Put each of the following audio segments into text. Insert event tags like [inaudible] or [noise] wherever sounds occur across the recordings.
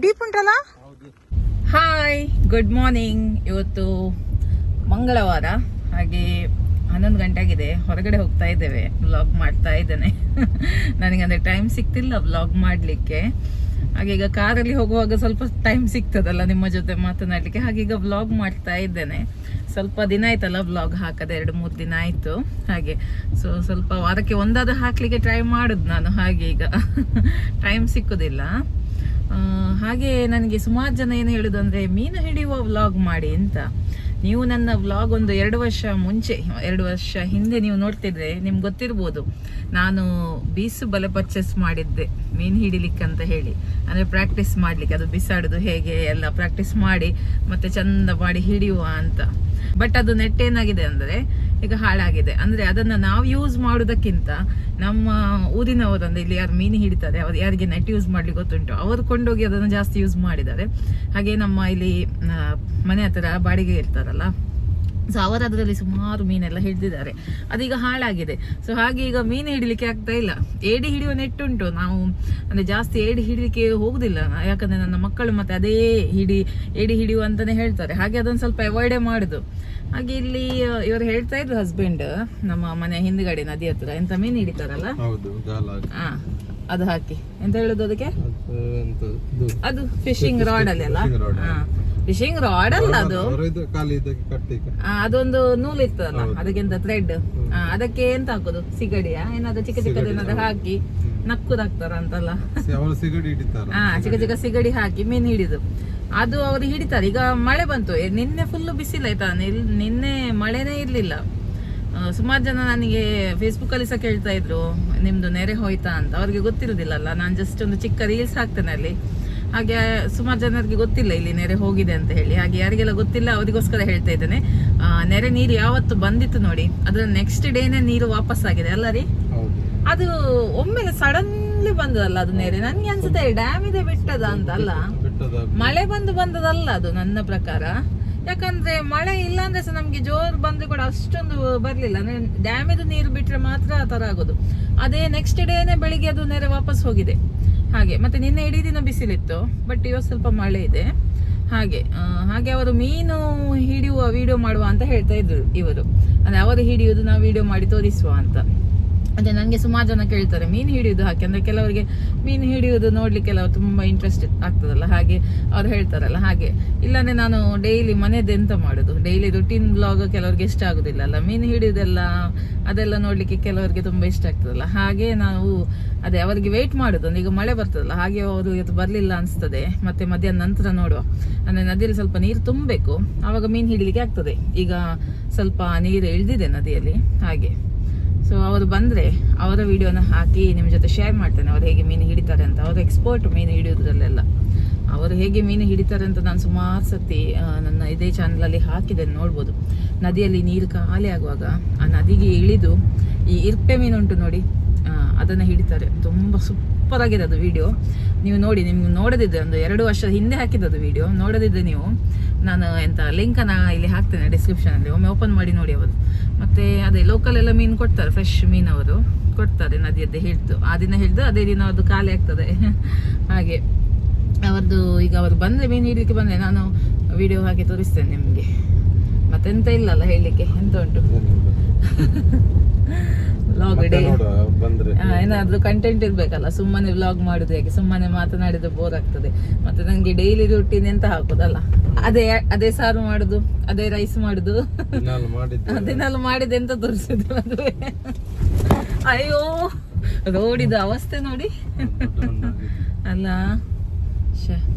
Deep ಉಂಟಲ್ಲ? Hi good morning ಇವತ್ತು ಮಂಗಳವಾರ. ಹಾಗೆ ಹನ್ನೊಂದು ಗಂಟೆ ಆಗಿದೆ ಹೊರಗಡೆ ಹೋಗ್ತಾ ಇದ್ದೇವೆ. ವ್ಲಾಗ್ ಮಾಡ್ತಾ ಇದ್ದೇನೆ. [laughs] ನನಗೆ ಅಂದರೆ ಟೈಮ್ ಸಿಗ್ತಿಲ್ಲ ವ್ಲಾಗ್ ಮಾಡಲಿಕ್ಕೆ. ಹಾಗೆ ಈಗ ಕಾರಲ್ಲಿ ಹೋಗುವಾಗ ಸ್ವಲ್ಪ ಟೈಮ್ ಸಿಗ್ತದಲ್ಲ ನಿಮ್ಮ ಜೊತೆ ಮಾತನಾಡಲಿಕ್ಕೆ. ಹಾಗೆ ಈಗ ವ್ಲಾಗ್ ಮಾಡ್ತಾ ಇದ್ದೇನೆ. ಸ್ವಲ್ಪ ದಿನ ಆಯ್ತಲ್ಲ ವ್ಲಾಗ್ ಹಾಕದೆ, ಎರಡು, ಮೂರು ದಿನ ಆಯಿತು. ಹಾಗೆ ಸೊ ಸ್ವಲ್ಪ ವಾರಕ್ಕೆ ಒಂದಾದ ಹಾಕಲಿಕ್ಕೆ ಟ್ರೈ ಮಾಡುದು ನಾನು. ಹಾಗೆ ಈಗ [laughs] ಟೈಮ್ ಸಿಕ್ಕುದಿಲ್ಲ. ಹಾಗೆ ನನಗೆ ಸುಮಾರು ಜನ ಏನು ಹೇಳುದು ಅಂದ್ರೆ, ಮೀನು ಹಿಡಿಯುವ ವ್ಲಾಗ್ ಮಾಡಿ ಅಂತ. ನೀವು ನನ್ನ ವ್ಲಾಗ್ ಒಂದು ಎರಡು ವರ್ಷ ಮುಂಚೆ, ಎರಡು ವರ್ಷ ಹಿಂದೆ ನೀವು ನೋಡ್ತಿದ್ರೆ ನಿಮ್ಗೆ ಗೊತ್ತಿರ್ಬೋದು. ನಾನು ಬೀಸು ಬಲ ಪರ್ಚೇಸ್ ಮಾಡಿದ್ದೆ, ಮೀನು ಹಿಡಿಲಿಕ್ಕೆ ಅಂತ ಹೇಳಿ. ಅಂದ್ರೆ ಪ್ರಾಕ್ಟೀಸ್ ಮಾಡ್ಲಿಕ್ಕೆ, ಅದು ಬಿಸಾಡೋದು ಹೇಗೆ ಎಲ್ಲ ಪ್ರಾಕ್ಟೀಸ್ ಮಾಡಿ, ಮತ್ತೆ ಚಂದ ಮಾಡಿ ಹಿಡಿಯುವ ಅಂತ. ಬಟ್ ಅದು ನೆಟ್ಟೇನಾಗಿದೆ ಅಂದರೆ ಅಂದ್ರೆ ಈಗ ಹಾಳಾಗಿದೆ. ಅಂದ್ರೆ ಅದನ್ನ ನಾವು ಯೂಸ್ ಮಾಡೋದಕ್ಕಿಂತ ನಮ್ಮ ಊರಿನವರು ಇಲ್ಲಿ ಯಾರು ಮೀನು ಹಿಡಿತಾರೆ, ಅವ್ರು ಯಾರಿಗೆ ನೆಟ್ ಯೂಸ್ ಮಾಡ್ಲಿಕ್ಕೆ ಗೊತ್ತುಂಟು, ಅವರು ಕೊಂಡೋಗಿ ಅದನ್ನು ಜಾಸ್ತಿ ಯೂಸ್ ಮಾಡಿದ್ದಾರೆ. ಹಾಗೆ ನಮ್ಮ ಇಲ್ಲಿ ಮನೆ ಹತ್ರ ಬಾಡಿಗೆ ಇರ್ತಾರಲ್ಲ ಸೊ ಅವರು ಅದರಲ್ಲಿ ಸುಮಾರು ಮೀನೆಲ್ಲ ಹಿಡಿದಿದ್ದಾರೆ. ಅದೀಗ ಹಾಳಾಗಿದೆ. ಸೊ ಹಾಗೆ ಈಗ ಮೀನು ಹಿಡಿಲಿಕ್ಕೆ ಆಗ್ತಾ ಇಲ್ಲ. ಏಡಿ ಹಿಡಿಯುವ ನೆಟ್ಟುಂಟು. ನಾವು ಅಂದರೆ ಜಾಸ್ತಿ ಏಡಿ ಹಿಡಿಲಿಕ್ಕೆ ಹೋಗುದಿಲ್ಲ. ಯಾಕಂದ್ರೆ ನನ್ನ ಮಕ್ಕಳು ಮತ್ತೆ ಅದೇ ಹಿಡಿ ಏಡಿ ಹಿಡಿಯುವ ಅಂತಾನೆ ಹೇಳ್ತಾರೆ. ಹಾಗೆ ಅದೊಂದು ಸ್ವಲ್ಪ ಅವಾಯ್ಡೇ ಮಾಡುದು. ಹಾಗೆ ಇಲ್ಲಿ ಇವರು ಹೇಳ್ತಾ ಇದ್ರು ಹಸ್ಬೆಂಡ್ ನಮ್ಮ ಮನೆ ಹಿಂದ್ಗಡೆ ನದಿ ಹತ್ರ ಎಂತ ಮೀನು ಹಿಡಿತಾರಲ್ಲ. ಹಾ ಅದು ಹಾಕಿ. ಎಂತ ಹೇಳುದು ಅದಕ್ಕೆ? ಅದು ಫಿಶಿಂಗ್ ರಾಡ್ ಅಲ್ಲಿ. ಅಲ್ಲ ಫಿಶಿಂಗ್ ರಾಡ್ ಅಲ್ಲ ಅದು. ಅದೊಂದು ನೂಲ್ ಇರ್ತದಲ್ಲ? ಅದಕ್ಕೆಂತ ಥ್ರೆಡ್ ಅದಕ್ಕೆ ಎಂತ ಹಾಕೋದು? ಸಿಗಡಿಯ? ಏನಾದ್ರು ಚಿಕ್ಕ ಚಿಕ್ಕದ ಏನಾದ್ರು ಹಾಕಿ ನಕ್ಕುದಾಗ್ತಾರಂತಲ್ಲ ಅಂತಲ್ಲ? ಹಾ ಚಿಕ್ಕ ಚಿಕ್ಕ ಸಿಗಡಿ ಹಾಕಿ ಮೀನ್ ಹಿಡಿದು. ಅದು ಅವರು ಹಿಡಿತಾರೆ. ಈಗ ಮಳೆ ಬಂತು. ನಿನ್ನೆ ಫುಲ್ ಬಿಸಿಲಾಯ್ತಾ ನಿನ್ನೆ ಮಳೆನೇ ಇರ್ಲಿಲ್ಲ. ಸುಮಾರು ಜನ ನನಗೆ ಫೇಸ್ಬುಕ್ ಅಲ್ಲಿ ಸಹ ಕೇಳ್ತಾ ಇದ್ರು ನಿಮ್ದು ನೆರೆ ಹೋಯ್ತಾ ಅಂತ. ಅವ್ರಿಗೆ ಗೊತ್ತಿರುದಿಲ್ಲಲ್ಲ ನಾನು ಜಸ್ಟ್ ಒಂದು ಚಿಕ್ಕ ರೀಲ್ಸ್ ಹಾಕ್ತೇನೆ ಅಲ್ಲಿ. ಹಾಗೆ ಸುಮಾರು ಜನರಿಗೆ ಗೊತ್ತಿಲ್ಲ ಇಲ್ಲಿ ನೆರೆ ಹೋಗಿದೆ ಅಂತ ಹೇಳಿ. ಹಾಗೆ ಯಾರಿಗೆಲ್ಲ ಗೊತ್ತಿಲ್ಲ ಅವರಿಗೋಸ್ಕರ ಹೇಳ್ತಾ ಇದ್ದೇನೆ. ಆ, ನೆರೆ ನೀರು ಯಾವತ್ತು ಬಂದಿತ್ತು ನೋಡಿ ಅದರ ನೆಕ್ಸ್ಟ್ ಡೇನೆ ನೀರು ವಾಪಸ್ ಆಗಿದೆ ಅಲ್ಲ ರೀ? ಅದು ಒಮ್ಮೆಲೆ ಸಡನ್ಲಿ ಬಂದದಲ್ಲ ಅದು ನೆರೆ. ನನ್ಗೆ ಅನ್ಸುತ್ತೆ ಡ್ಯಾಮ್ ಇದೆ ಬಿಟ್ಟದ ಅಂತ ಅಲ್ಲ ಮಳೆ ಬಂದು ಬಂದದಲ್ಲ ಅದು ನನ್ನ ಪ್ರಕಾರ. ಯಾಕಂದ್ರೆ ಮಳೆ ಇಲ್ಲ ಅಂದ್ರೆ ಸಹ ನಮ್ಗೆ ಜೋರು ಬಂದ್ರೆ ಕೂಡ ಅಷ್ಟೊಂದು ಬರ್ಲಿಲ್ಲ. ಅಂದ್ರೆ ಡ್ಯಾಮೇಜ್ ನೀರು ಬಿಟ್ರೆ ಮಾತ್ರ ಆ ತರ ಆಗೋದು. ಅದೇ ನೆಕ್ಸ್ಟ್ ಡೇನೆ ಬೆಳಿಗ್ಗೆ ಅದು ನೆರೆ ವಾಪಸ್ ಹೋಗಿದೆ. ಹಾಗೆ, ಮತ್ತೆ ನಿನ್ನೆ ಇಡೀ ದಿನ ಬಿಸಿಲಿತ್ತು ಬಟ್ ಇವತ್ತು ಸ್ವಲ್ಪ ಮಳೆ ಇದೆ. ಹಾಗೆ ಹಾಗೆ ಅವರು ಮೀನು ಹಿಡಿಯುವ ವಿಡಿಯೋ ಮಾಡುವ ಅಂತ ಹೇಳ್ತಾ ಇದ್ರು ಇವರು. ಅಂದ್ರೆ ಅವರು ಹಿಡಿಯುವುದು ನಾವು ವಿಡಿಯೋ ಮಾಡಿ ತೋರಿಸುವ ಅಂತ. ಅದೇ ನನಗೆ ಸುಮಾರು ಜನ ಕೇಳ್ತಾರೆ, ಮೀನು ಹಿಡಿಯೋದು ಹಾಕಿ ಅಂದರೆ ಕೆಲವರಿಗೆ ಮೀನು ಹಿಡಿಯೋದು ನೋಡಲಿಕ್ಕೆ ಕೆಲವರು ತುಂಬ ಇಂಟ್ರೆಸ್ಟ್ ಆಗ್ತದಲ್ಲ, ಹಾಗೆ ಅವ್ರು ಹೇಳ್ತಾರಲ್ಲ, ಹಾಗೆ. ಇಲ್ಲಾಂದರೆ ನಾನು ಡೈಲಿ ಮನೆದು ಎಂತ ಮಾಡೋದು? ಡೈಲಿ ರುಟೀನ್ ಬ್ಲಾಗ್ ಕೆಲವ್ರಿಗೆ ಇಷ್ಟ ಆಗೋದಿಲ್ಲ ಅಲ್ಲ. ಮೀನು ಹಿಡಿಯೋದೆಲ್ಲ, ಅದೆಲ್ಲ ನೋಡಲಿಕ್ಕೆ ಕೆಲವರಿಗೆ ತುಂಬ ಇಷ್ಟ ಆಗ್ತದಲ್ಲ. ಹಾಗೆ ನಾವು, ಅದೇ ಅವರಿಗೆ ವೇಟ್ ಮಾಡೋದು, ಅಂದ್ರೆ ಈಗ ಮಳೆ ಬರ್ತದಲ್ಲ, ಹಾಗೆ ಅವರು ಇವತ್ತು ಬರಲಿಲ್ಲ ಅನಿಸ್ತದೆ. ಮತ್ತೆ ಮಧ್ಯಾಹ್ನ ನಂತರ ನೋಡುವ. ಅಂದರೆ ನದಿಯಲ್ಲಿ ಸ್ವಲ್ಪ ನೀರು ತುಂಬಬೇಕು. ಆವಾಗ ಮೀನು ಹಿಡಿಲಿಕ್ಕೆ ಆಗ್ತದೆ. ಈಗ ಸ್ವಲ್ಪ ನೀರು ಇಳಿದಿದೆ ನದಿಯಲ್ಲಿ, ಹಾಗೆ. ಸೊ ಅವರು ಬಂದ್ರೆ ಅವರ ವಿಡಿಯೋನ ಹಾಕಿ ನಿಮ್ಮ ಜೊತೆ ಶೇರ್ ಮಾಡ್ತೇನೆ. ಅವ್ರು ಹೇಗೆ ಮೀನು ಹಿಡಿತಾರೆ ಅಂತ. ಅವರು ಎಕ್ಸ್ಪರ್ಟ್ ಮೀನು ಹಿಡಿಯೋದ್ರಲ್ಲೆಲ್ಲ. ಅವರು ಹೇಗೆ ಮೀನು ಹಿಡಿತಾರೆ ಅಂತ ನಾನು ಸುಮಾರು ಸತಿ ನನ್ನ ಇದೇ ಚಾನಲಲ್ಲಿ ಹಾಕಿದ್ದೇನೆ, ನೋಡ್ಬೋದು. ನದಿಯಲ್ಲಿ ನೀರು ಖಾಲಿ ಆಗುವಾಗ ಆ ನದಿಗೆ ಇಳಿದು ಈ ಇರ್ಪೆ ಮೀನು ಉಂಟು ನೋಡಿ ಅದನ್ನು ಹಿಡಿತಾರೆ. ತುಂಬ ಸೂಪರ್ ಆಗಿದೆ ಅದು ವಿಡಿಯೋ ನೀವು ನೋಡಿ ನಿಮ್ಗೆ ನೋಡದಿದ್ದೆ ಒಂದು ಎರಡು ವರ್ಷದ ಹಿಂದೆ ಹಾಕಿದ್ದದು ವಿಡಿಯೋ ನೋಡದಿದ್ದೆ ನೀವು ನಾನು ಎಂತ ಲಿಂಕನ್ನು ಇಲ್ಲಿ ಹಾಕ್ತೇನೆ ಡಿಸ್ಕ್ರಿಪ್ಷನಲ್ಲಿ ಅಲ್ಲಿ. ಒಮ್ಮೆ ಓಪನ್ ಮಾಡಿ ನೋಡಿ ಅವರು ಮತ್ತೆ ಅದೇ ಲೋಕಲ್ ಎಲ್ಲ ಮೀನು ಕೊಡ್ತಾರೆ ಫ್ರೆಶ್ ಮೀನು ಅವರು. ಕೊಡ್ತಾರೆ ನದಿಯದ್ದೇ ಹಿಡಿದು ಆ ದಿನ ಹಿಡಿದು ಅದೇ ದಿನ ಅದು ಖಾಲಿ ಆಗ್ತದೆ. ಹಾಗೆ ಅವರದ್ದು ಈಗ ಅವರು ಬಂದ್ರೆ ಮೀನು ಹಿಡ್ಲಿಕ್ಕೆ ಬಂದ್ರೆ ನಾನು ವಿಡಿಯೋ ಹಾಕಿ ತೋರಿಸ್ತೇನೆ ನಿಮಗೆ. ಮತ್ತೆಂತ ಇಲ್ಲಲ್ಲ ಹೇಳಲಿಕ್ಕೆ? ಎಂತ ಉಂಟು? [laughs] ಡೇ ಏನಾದ್ರೂ ಕಂಟೆಂಟ್ ಇರ್ಬೇಕಲ್ಲ ಸುಮ್ಮನೆ ವ್ಲಾಗ್ ಮಾಡುದು ಹೇಗೆ? ಸುಮ್ಮನೆ ಮಾತನಾಡಿದ್ರೆ ಬೋರ್ ಆಗ್ತದೆ. ಮತ್ತೆ ನಂಗೆ ಡೈಲಿ ರೂಟೀನ್ ಎಂತ ಹಾಕುದಲ್ಲ? ಅದೇ ಅದೇ ಸಾರು ಮಾಡುದು ಅದೇ ರೈಸ್ ಮಾಡುದು. ದಿನಾಲು ಮಾಡಿದೆ ಎಂತ ತೋರಿಸಿದ್ರು ಮದುವೆ? ಅಯ್ಯೋ ರೋಡಿದ ಅವಸ್ಥೆ ನೋಡಿ. ಅಲ್ಲ ಶ್ಯೆ.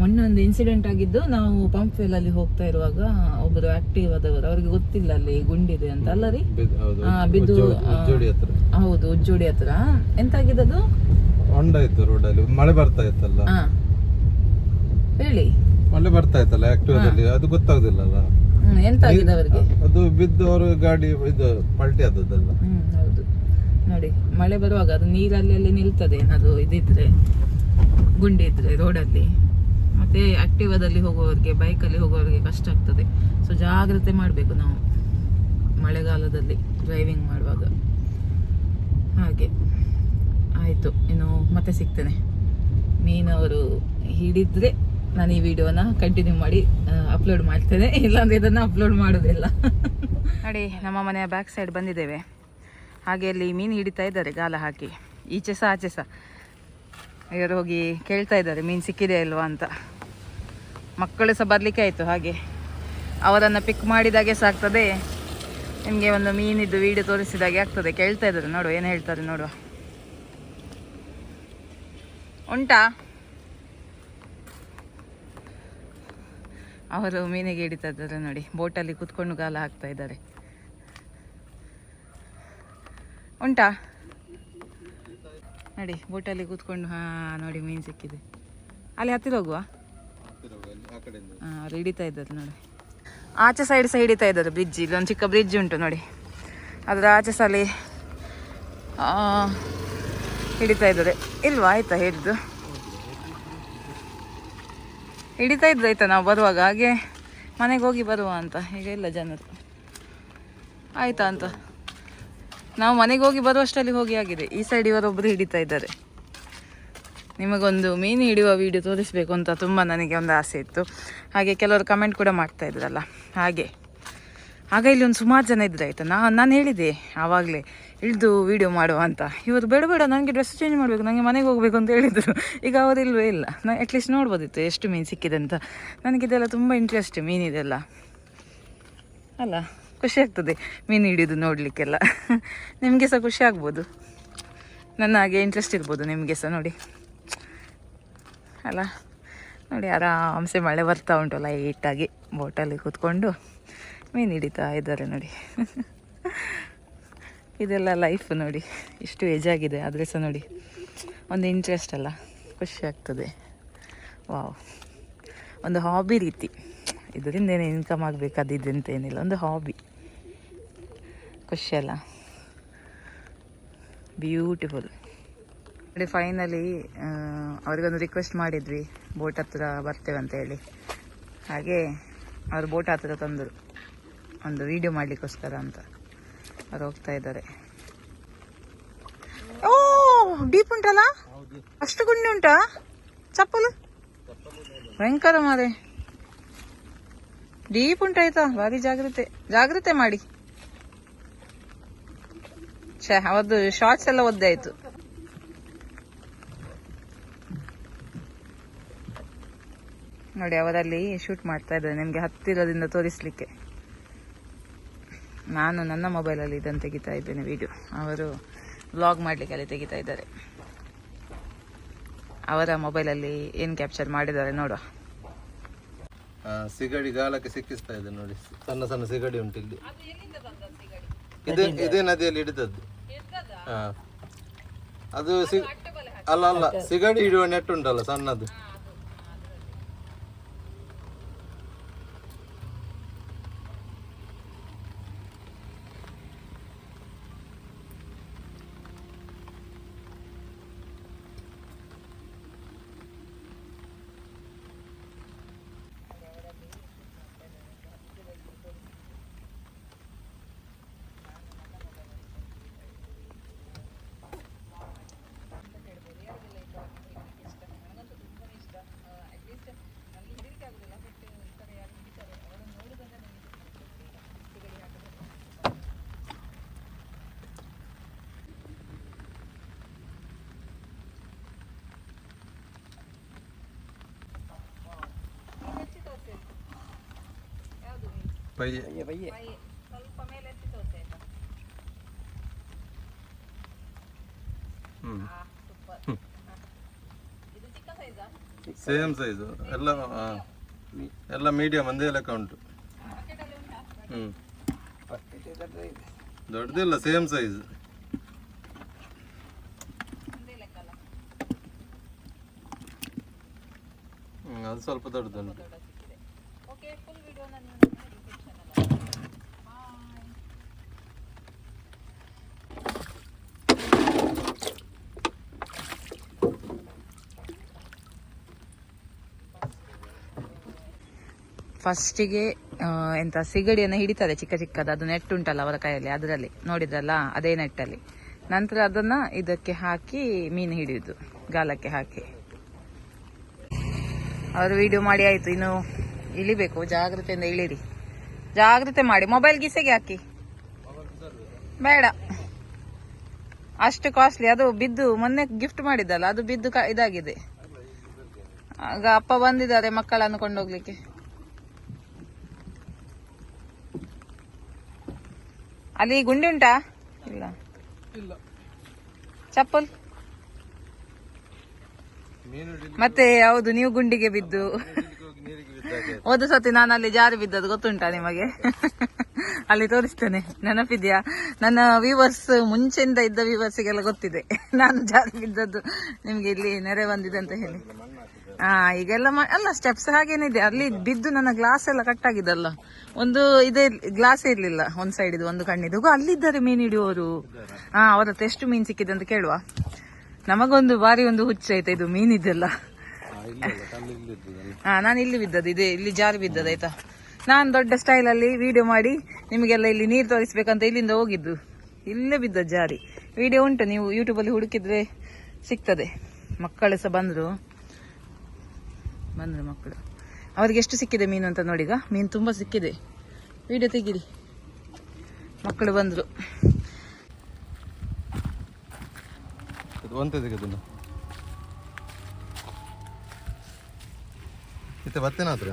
ಮೊನ್ನೆ ಒಂದು ಇನ್ಸಿಡೆಂಟ್ ಆಗಿದ್ದು ನಾವು ಪಂಪ್ ಪಂಪ್ವೆಲ್ ಅಲ್ಲಿ ಹೋಗ್ತಾ ಇರುವಾಗ ಒಬ್ಬರು ಆಕ್ಟಿವ್ ಆದವರು ಅವ್ರಿಗೆ ಗೊತ್ತಿಲ್ಲ ಅಲ್ಲಿ ಗುಂಡಿದೆ ಅಂತ. ಅಲ್ಲ ರೀ? ಬಿದ್ದು- ಹೌದು ಉಜ್ಜೋಡಿ-. ಹತ್ರ. ಎಂತ ಆಗಿದ್ದದು ಹೊಂಡ ಇತ್ತು ರೋಡಲ್ಲಿ ಮಳೆ ಬರ್ತಾ ಇತ್ತಲ್ಲ? ಹೇಳಿ. ಮಳೆ ಬರ್ತಾ ಇತ್ತಲ್ಲ ಆಕ್ಟಿವದಲ್ಲಿ ಅದು ಗೊತ್ತಾಗುದಿಲ್ಲಲ್ಲ. ಅಲ್ಲ ಎಂತ ಆಗಿದೆ ಅವರಿಗೆ? ಅದು ಬಿದ್ದು ಅವರು ಗಾಡಿ ಇದು ಪಲ್ಟಿ ಆದದ್ದಲ್ಲ. ಹೌದು. ನೋಡಿ ಮಳೆ ಬರುವಾಗ ಅದು ನೀರಲ್ಲಿ ಅಲ್ಲಿ ನಿಲ್ತದೆ ಏನಾದ್ರು ಇದಿದ್ರೆ ಗುಂಡಿ ಇದ್ರೆ ರೋಡಲ್ಲಿ ಮತ್ತೆ ಆಕ್ಟಿವಾದಲ್ಲಿ ಹೋಗುವವರಿಗೆ ಬೈಕಲ್ಲಿ ಹೋಗುವವರಿಗೆ ಕಷ್ಟ ಆಗ್ತದೆ. ಸೊ ಜಾಗ್ರತೆ ಮಾಡಬೇಕು ನಾವು ಮಳೆಗಾಲದಲ್ಲಿ ಡ್ರೈವಿಂಗ್ ಮಾಡುವಾಗ. ಹಾಗೆ. ಆಯಿತು. ಇನ್ನು ಮತ್ತೆ ಸಿಗ್ತೇನೆ. ಮೀನವರು ಹಿಡಿದ್ರೆ ನಾನು ಈ ವಿಡಿಯೋನ ಕಂಟಿನ್ಯೂ ಮಾಡಿ ಅಪ್ಲೋಡ್ ಮಾಡ್ತೇನೆ. ಇಲ್ಲಾಂದ್ರೆ ಇದನ್ನು ಅಪ್ಲೋಡ್ ಮಾಡೋದಿಲ್ಲ. ನೋಡಿ, ನಮ್ಮ ಮನೆಯ ಬ್ಯಾಕ್ ಸೈಡ್ ಬಂದಿದ್ದೇವೆ. ಹಾಗೆ ಅಲ್ಲಿ ಮೀನು ಹಿಡಿತಾ ಇದ್ದಾರೆ, ಗಾಲ ಹಾಕಿ. ಈಚೆ ಸಹ, ಆಚೆ ಸಹ. ಇವರು ಹೋಗಿ ಕೇಳ್ತಾ ಇದ್ದಾರೆ, ಮೀನು ಸಿಕ್ಕಿದೆ ಇಲ್ವಾ ಅಂತ. ಮಕ್ಕಳು ಸಹ ಬರಲಿಕ್ಕೆ ಆಯಿತು, ಹಾಗೆ. ಅವರನ್ನು ಪಿಕ್ ಮಾಡಿದಾಗೆ ಸಾಕ್ತದೆ ನಿಮಗೆ ಒಂದು ಮೀನಿದ್ದು ವಿಡಿಯೋ ತೋರಿಸಿದಾಗೆ ಆಗ್ತದೆ. ಕೇಳ್ತಾ ಇದ್ದಾರೆ, ನೋಡುವ, ಏನು ಹೇಳ್ತಾರೆ ನೋಡುವ. ಉಂಟಾ? ಅವರು ಮೀನಿಗೆ ಹಿಡಿತಾ ಇದ್ದಾರೆ ನೋಡಿ. ಬೋಟಲ್ಲಿ ಕುತ್ಕೊಂಡು ಗಾಲ ಹಾಕ್ತಾ ಇದ್ದಾರೆ. ಉಂಟಾ? ನೋಡಿ ಬೋಟಲ್ಲಿ ಕೂತ್ಕೊಂಡು, ಹಾ, ನೋಡಿ ಮೀನು ಸಿಕ್ಕಿದೆ. ಅಲ್ಲಿ ಹತ್ತಿರ ಹೋಗುವ? ಹಾಂ ಹಿಡಿತಾ ನೋಡಿ. ಆಚೆ ಸೈಡ್ ಸಹ ಹಿಡಿತಾ ಇದ್ದಾರೆ ಬ್ರಿಡ್ಜ್ ಇಲ್ಲೊಂದು ಚಿಕ್ಕ ಬ್ರಿಡ್ಜ್ ಉಂಟು ನೋಡಿ. ಅದರ ಆಚೆ ಸಲಿ ಹಿಡಿತಾ ಇದ್ದಾರೆ ಇಲ್ವಾ? ಆಯ್ತಾ ಹಿಡಿದು? ಹಿಡಿತಾ ಇದ್ದ ಆಯ್ತಾ ನಾವು ಬರುವಾಗ? ಹಾಗೆ ಮನೆಗೆ ಹೋಗಿ ಬರುವ ಅಂತ. ಈಗ ಇಲ್ಲ ಜನರು. ಆಯ್ತಾ ಅಂತ. ನಾವು ಮನೆಗೆ ಹೋಗಿ ಬರುವಷ್ಟರಲ್ಲಿ ಹೋಗಿ ಆಗಿದೆ. ಈ ಸೈಡ್ ಇವರೊಬ್ಬರು ಹಿಡಿತಾ ಇದ್ದಾರೆ. ನಿಮಗೊಂದು ಮೀನು ಹಿಡಿಯುವ ವಿಡಿಯೋ ತೋರಿಸಬೇಕು ಅಂತ ತುಂಬ ನನಗೆ ಒಂದು ಆಸೆ ಇತ್ತು. ಹಾಗೆ ಕೆಲವರು ಕಮೆಂಟ್ ಕೂಡ ಮಾಡ್ತಾ ಇದ್ರಲ್ಲ. ಹಾಗೆ. ಆಗ ಇಲ್ಲಿ ಒಂದು ಸುಮಾರು ಜನ ಇದ್ರು ಆಯಿತು. ನಾ ನಾನು ಹೇಳಿದೆ ಆವಾಗಲೇ, ಇಳಿದು ವಿಡಿಯೋ ಮಾಡುವ ಅಂತ. ಇವರು ಬೇಡ ಬೇಡ, ನನಗೆ ಡ್ರೆಸ್ ಚೇಂಜ್ ಮಾಡಬೇಕು ನನಗೆ ಮನೆಗೆ ಹೋಗಬೇಕು ಅಂತ ಹೇಳಿದರು. ಈಗ ಅವರು ಇಲ್ವೇ ಇಲ್ಲ. ನಾನು ಅಟ್ಲೀಸ್ಟ್ ನೋಡ್ಬೋದಿತ್ತು ಎಷ್ಟು ಮೀನು ಸಿಕ್ಕಿದೆ ಅಂತ. ನನಗಿದೆಲ್ಲ ತುಂಬ ಇಂಟ್ರೆಸ್ಟ್ ಮೀನಿದೆಲ್ಲ ಅಲ್ಲ, ಖುಷಿ ಆಗ್ತದೆ ಮೀನು ಹಿಡಿಯೋದು ನೋಡಲಿಕ್ಕೆಲ್ಲ. [laughs] ನಿಮಗೆ ಸಹ ಖುಷಿ ಆಗ್ಬೋದು. ನನ್ನ ಹಾಗೆ ಇಂಟ್ರೆಸ್ಟ್ ಇರ್ಬೋದು ನಿಮಗೆ ಸಹ ನೋಡಿ. ಅಲ್ಲ? ನೋಡಿ, ಆರಾಮ್ಸೆ ಮಳೆ ಬರ್ತಾ ಉಂಟು. ಲೈಟಾಗಿ ಬೋಟಲ್ಲಿ ಕೂತ್ಕೊಂಡು ಮೀನು ಹಿಡಿತಾ ಇದ್ದಾರೆ ನೋಡಿ. [laughs] ಇದೆಲ್ಲ ಲೈಫ್ ನೋಡಿ. ಇಷ್ಟು ಆಗಿದೆ, ಆದರೆ ಸಹ ನೋಡಿ, ಒಂದು ಇಂಟ್ರೆಸ್ಟ್ ಅಲ್ಲ. ಖುಷಿ ಆಗ್ತದೆ. ವಾವ್ ಒಂದು ಹಾಬಿ ರೀತಿ. ಇದರಿಂದ ಏನು ಇನ್ಕಮ್ ಆಗಬೇಕು ಅದಿದೆ ಅಂತ ಏನಿಲ್ಲ, ಒಂದು ಹಾಬಿ ಖುಷಿ ಅಲ್ಲ. ಬ್ಯೂಟಿಫುಲ್ ನೋಡಿ ಫೈನಲಿ ಅವ್ರಿಗೊಂದು ರಿಕ್ವೆಸ್ಟ್ ಮಾಡಿದ್ವಿ. ಬೋಟ್ ಹತ್ರ ಬರ್ತೇವೆ ಅಂತ ಹೇಳಿ. ಹಾಗೆ ಅವರು ಬೋಟ್ ಹತ್ರ ತಂದರು. ಒಂದು ವಿಡಿಯೋ ಮಾಡಲಿಕ್ಕೋಸ್ಕರ ಅಂತ. ಅವ್ರು ಹೋಗ್ತಾ ಇದ್ದಾರೆ. ಓ ಡೀಪ್ ಉಂಟಲ್ಲ? ಅಷ್ಟು ಗುಂಡಿ ಉಂಟಾ? ಚಪ್ಪಲು? ಭಯಂಕರ ಮಾರೆ. ಡೀಪ್ ಉಂಟಾಯ್ತಾ ಭಾರಿ ಜಾಗ್ರತೆ. ಜಾಗ್ರತೆ ಮಾಡಿ. ಛೇ, ಅವತ್ತು ಶಾರ್ಟ್ಸ್ ಎಲ್ಲ ಒದ್ದೆ ಆಯ್ತು ನೋಡಿ ಅವರಲ್ಲಿ ಶೂಟ್ ಮಾಡ್ತಾ ಇದ್ದಾರೆ. ನಿಮಗೆ ಹತ್ತಿರದಿಂದ ತೋರಿಸ್ಲಿಕ್ಕೆ. ನಾನು ನನ್ನ ಮೊಬೈಲಲ್ಲಿ ಇದನ್ನು ತೆಗಿತಾ ಇದ್ದೇನೆ ವಿಡಿಯೋ ಅವರು ವ್ಲಾಗ್ ಮಾಡಲಿಕ್ಕೆ ಅಲ್ಲಿ ತೆಗಿತಾ ಇದ್ದಾರೆ. ಅವರ ಮೊಬೈಲಲ್ಲಿ ಏನು ಕ್ಯಾಪ್ಚರ್ ಮಾಡಿದ್ದಾರೆ ನೋಡುವ. ಆ, ಸಿಗಡಿ ಗಾಲಕ್ಕೆ ಸಿಕ್ಕಿಸ್ತಾ ಇದೆ ನೋಡಿ. ಸಣ್ಣ ಸಣ್ಣ ಸಿಗಡಿ ಉಂಟು ಇಲ್ಲಿ. ಇದೇ ಇದೇ ನದಿಯಲ್ಲಿ ಹಿಡಿದದ್ದು. ಹಾ ಅದು ಸಿ- ಅಲ್ಲ ಅಲ್ಲ ಸಿಗಡಿ ಹಿಡಿಯುವ ನೆಟ್ ಉಂಟಲ್ಲ ಸಣ್ಣದು. ಪಯ್ಯ ಹ್ಮ್. Same size. ಎಲ್ಲ ಆ, ಎಲ್ಲ ಮೀಡಿಯಂ ಒಂದೇ ಲೆಕ್ಕ ಉಂಟು ಹ್ಞೂ ದೊಡ್ಡದಿಲ್ಲ ಸೇಮ್ ಸೈಜ್. ಹ್ಮ್ ಅದು ಸ್ವಲ್ಪ ದೊಡ್ಡದುಂಟು ಫಸ್ಟಿಗೆ ಎಂತ ಸಿಗಡಿಯನ್ನು ಹಿಡಿತಾರೆ ಚಿಕ್ಕ ಚಿಕ್ಕದು, ಅದು ನೆಟ್ ಉಂಟಲ್ಲ ಅವರ ಕೈಯಲ್ಲಿ ಅದರಲ್ಲಿ ನೋಡಿದ್ರಲ್ಲ, ಅದೇ ನೆಟ್ಟಲ್ಲಿ. ನಂತರ ಅದನ್ನ ಇದಕ್ಕೆ ಹಾಕಿ ಮೀನು ಹಿಡಿಯುದು, ಗಾಲಕ್ಕೆ ಹಾಕಿ. ಅವರು ವಿಡಿಯೋ ಮಾಡಿ ಆಯ್ತು, ಇನ್ನು ಇಳಿಬೇಕು, ಜಾಗ್ರತೆಯಿಂದ ಇಳಿರಿ. ಜಾಗ್ರತೆ ಮಾಡಿ ಮೊಬೈಲ್ ಗಿಸೆಗೆ ಹಾಕಿ. ಬೇಡ. ಅಷ್ಟು ಕಾಸ್ಟ್ಲಿ ಅದು ಬಿದ್ದು, ಮೊನ್ನೆ ಗಿಫ್ಟ್ ಮಾಡಿದ್ದಲ್ಲ, ಅದು ಬಿದ್ದು ಇದಾಗಿದೆ. ಆಗ ಅಪ್ಪ ಬಂದಿದ್ದಾರೆ ಮಕ್ಕಳನ್ನು ಕೊಂಡೋಗ್ಲಿಕ್ಕೆ. ಅಲ್ಲಿ ಗುಂಡಿ ಉಂಟಾ? ಇಲ್ಲ. ಚಪ್ಪಲ್? ಮತ್ತೆ ಹೌದು ನೀವು ಗುಂಡಿಗೆ ಬಿದ್ದು. ಹೋದ ಸತಿ ನಾನು ಅಲ್ಲಿ ಜಾರಿ ಬಿದ್ದದ್ದು ಗೊತ್ತುಂಟಾ ನಿಮಗೆ? ಅಲ್ಲಿ ತೋರಿಸ್ತೇನೆ. ನೆನಪಿದ್ಯಾ? ನನ್ನ ವ್ಯೂವರ್ಸ್ ಮುಂಚೆಯಿಂದ ಇದ್ದ ವ್ಯೂವರ್ಸಿಗೆಲ್ಲ ಗೊತ್ತಿದೆ. ನಾನು ಜಾರಿ ಬಿದ್ದದ್ದು ನಿಮ್ಗೆ ಇಲ್ಲಿ ನೆರೆ ಬಂದಿದೆ ಅಂತ ಹೇಳಿ. ಹಾ ಈಗೆಲ್ಲ ಅಲ್ಲ ಸ್ಟೆಪ್ಸ್ ಹಾಗೇನಿದೆ. ಅಲ್ಲಿ ಬಿದ್ದು ನನ್ನ ಗ್ಲಾಸ್ ಎಲ್ಲ ಕಟ್ ಆಗಿದಲ್ಲ. ಒಂದು ಇದೇ ಗ್ಲಾಸ್ ಇರ್ಲಿಲ್ಲ ಒಂದ್ ಸೈಡ್ ಇದು ಒಂದು ಕಣ್ಣಿದು. ಅಲ್ಲಿದ್ದಾರೆ ಮೀನ್ ಹಿಡಿಯೋರು ಹಾ ಅವರ ಹತ್ರ ಎಷ್ಟು ಮೀನ್ ಸಿಕ್ಕಿದೆ ಅಂತ ಕೇಳುವ. ನಮಗೊಂದು ಬಾರಿ ಒಂದು ಹುಚ್ಚ ಆಯ್ತಾ ಇದು ಮೀನಿದೆಲ್ಲ ಕಲ್ಲು ಇಲ್ಲಿ ಹಾ ನಾನು ಇಲ್ಲಿ ಬಿದ್ದದ್ದು, ಇದೆ, ಇಲ್ಲಿ ಜಾರಿ ಬಿದ್ದದ್ದು, ಆಯ್ತಾ? ನಾನು ದೊಡ್ಡ ಸ್ಟೈಲ್ ಅಲ್ಲಿ ವಿಡಿಯೋ ಮಾಡಿ ನಿಮಗೆಲ್ಲ ಇಲ್ಲಿ ನೀರು ತೋರಿಸ್ಬೇಕಂತ ಇಲ್ಲಿಂದ ಹೋಗಿದ್ದು. ಇಲ್ಲೇ ಬಿದ್ದದ್ದು ಜಾರಿ. ವಿಡಿಯೋ ಉಂಟು, ನೀವು ಯೂಟ್ಯೂಬ್ ಅಲ್ಲಿ ಹುಡುಕಿದ್ರೆ ಸಿಗ್ತದೆ. ಮಕ್ಕಳು ಸಹ ಬಂದ್ರು. ಬಂದ್ರು ಮಕ್ಕಳು. ಅವರಿಗೆ ಎಷ್ಟು ಸಿಕ್ಕಿದೆ ಮೀನು ಅಂತ ನೋಡಿಗ? ಮೀನು ತುಂಬಾ ಸಿಕ್ಕಿದೆ. ವಿಡಿಯೋ ತೆಗೀರಿ. ಮಕ್ಕಳು ಬಂದರು. ಮತ್ತೆ ಬತ್ತೇನಾತ್ರ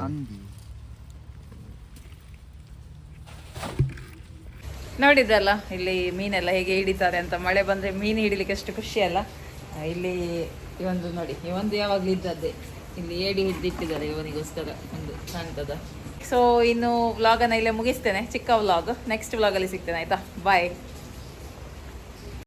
ನೋಡಿದ್ರಲ್ಲ ಇಲ್ಲಿ ಮೀನೆಲ್ಲ ಹೇಗೆ ಹಿಡಿತಾರೆ ಅಂತ. ಮಳೆ ಬಂದ್ರೆ ಮೀನು ಹಿಡಿಲಿಕ್ಕೆ ಎಷ್ಟು ಖುಷಿ ಅಲ್ಲ. ಇಲ್ಲಿ ಈ ಒಂದು ನೋಡಿ ಈ ಒಂದು ಯಾವಾಗಲೂ ಇದ್ದದ್ದೇ. ಇಲ್ಲಿ ಏಡಿ ಹಿಡ್ದಿಟ್ಟಿದ್ದಾರೆ ಇವನಿಗೋಸ್ಕರ ಒಂದು ಕಾಣ್ತದ ಸೊ ಇನ್ನು ವ್ಲಾಗನ್ನು ಇಲ್ಲೇ ಮುಗಿಸ್ತೇನೆ. ಚಿಕ್ಕ ವ್ಲಾಗ್ ನೆಕ್ಸ್ಟ್ ವ್ಲಾಗಲ್ಲಿ ಸಿಗ್ತೇನೆ, ಆಯ್ತಾ? ಬಾಯ್